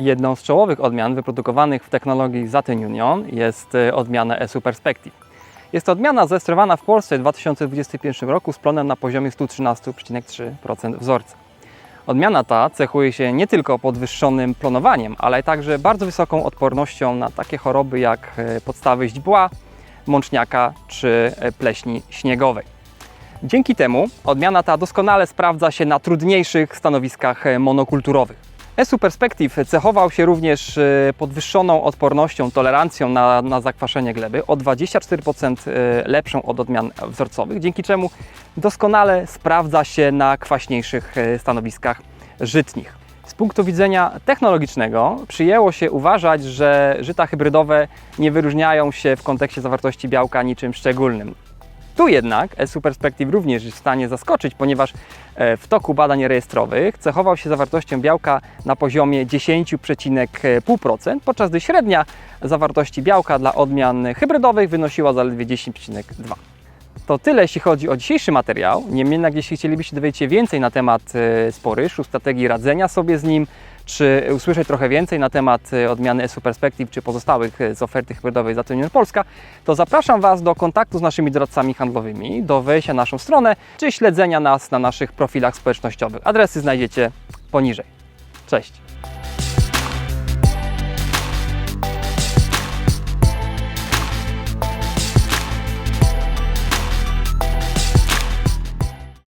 Jedną z czołowych odmian wyprodukowanych w technologii Zaten Union jest e, odmiana ESU Perspective. Jest to odmiana zarejestrowana w Polsce w 2021 roku z plonem na poziomie 113,3% wzorca. Odmiana ta cechuje się nie tylko podwyższonym plonowaniem, ale także bardzo wysoką odpornością na takie choroby jak e, podstawy źdźbła, mączniaka czy e, pleśni śniegowej. Dzięki temu odmiana ta doskonale sprawdza się na trudniejszych stanowiskach monokulturowych. ESU Perspective cechował się również e, podwyższoną odpornością, tolerancją na, na zakwaszenie gleby o 24% e, lepszą od odmian wzorcowych, dzięki czemu doskonale sprawdza się na kwaśniejszych e, stanowiskach żytnich. Z punktu widzenia technologicznego przyjęło się uważać, że żyta hybrydowe nie wyróżniają się w kontekście zawartości białka niczym szczególnym. Tu jednak ESU Perspective również jest w stanie zaskoczyć, ponieważ e, w toku badań rejestrowych cechował się zawartością białka na poziomie 10,5%, podczas gdy średnia zawartości białka dla odmian hybrydowych wynosiła zaledwie 10,2%. To tyle, jeśli chodzi o dzisiejszy materiał. Niemniej jednak, jeśli chcielibyście dowiedzieć się więcej na temat e, sporyszu, strategii radzenia sobie z nim, czy usłyszeć trochę więcej na temat e, odmiany ESU Perspective, czy pozostałych e, z oferty hybrydowej Zatem Union Polska, to zapraszam Was do kontaktu z naszymi doradcami handlowymi, do wejścia na naszą stronę, czy śledzenia nas na naszych profilach społecznościowych. Adresy znajdziecie poniżej. Cześć!